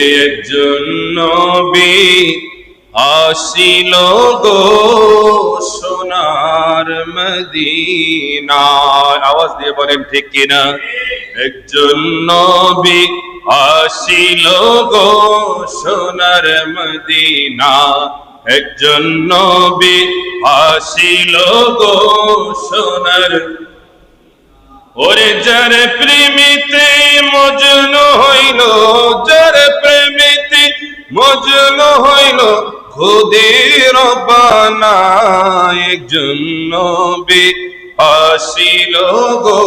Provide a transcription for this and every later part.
একজন নবী আসিল গো সোনার মদিনায়। আওয়াজ দিয়ে বলেন, ঠিক কিনা? একজন নবী আসিল গো সোনার মদিনা একজন নবী আসিল গো সোনার ওরে যার প্রেমিতে মজন প্রেমিতে মজন হইল খুদের বানা একজন নবী। আসিল গো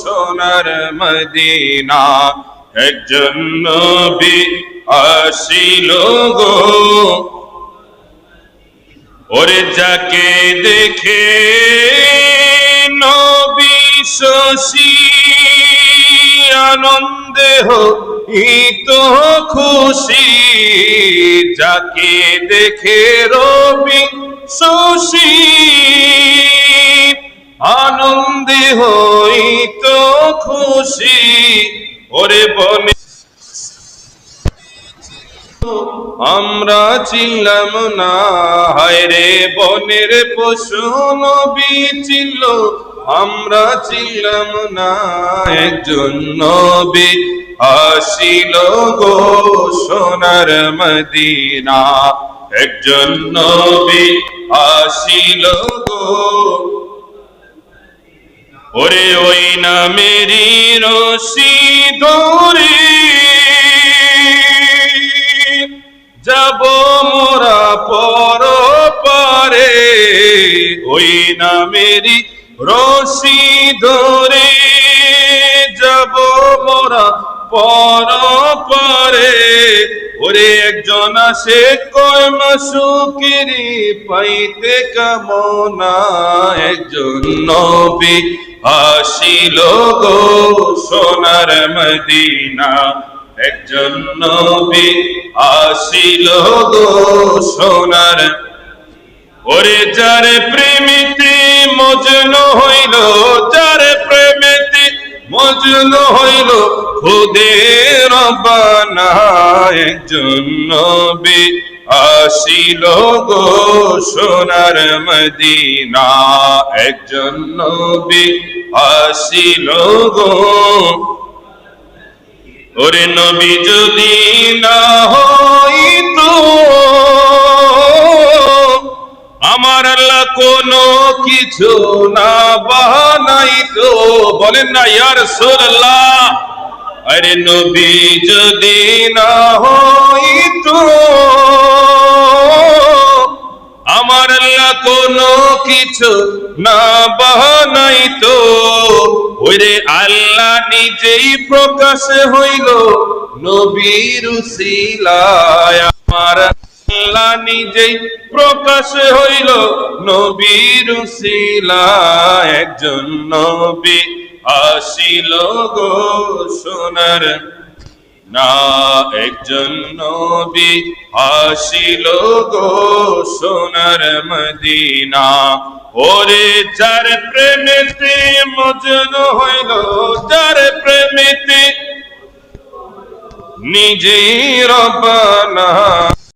সোনার মদিনা, একজন নবী আসিল গো। ওরে যাকে দেখে নবী শশী আনন্দে হিত খুশি, যাকে দেখে রবি শশী আনন্দে হইত খুশি, ওরে বনে। আমরা চিনলাম না হায় রে বনের পশু নবী চিনল আমরা চিনলাম না একজন নবী। আসিল গো সোনার মদিনা। একজন নবী আসিল গো। ওরে ওই না মেরি রশি ধরে যাব মোরা পর পারে ওই না মেরি রশি ধরে যাব মোরা পর পারে। ওরে একজন আসে, কয় মাসুকিরি পাইতে কামনা। একজন নবী আসিল গো সোনার মদিনা। একজন নবী আসিল গো সোনার। ওরে যার প্রেমিতে মজন হইল যার প্রেমিতে, মজন হইল খুদের বানা একজন নবী। আসিল গো সোনার মদিনা, একজন নবী আসিল গো। ওরে নবী যদি না হইতো আমার আল্লাহ কোনো কিছু না বানাইতো বলেন না সোল্লাহ আরে নবী যদি না আমার আল্লাহ কোনো কিছু না বানাইতো ওরে আল্লাহ নিজেই প্রকাশ হইল নবীর উসিলায় আমার আল্লাহ নিজেই প্রকাশ হইল। নবীর একজন নবী আসিল গো সোনার। না, একজন নবী আসিল গো সোনার মদিনা। ওরে যার প্রেমেতে মজন হইল, যার প্রেমেতে নিজেই রবানা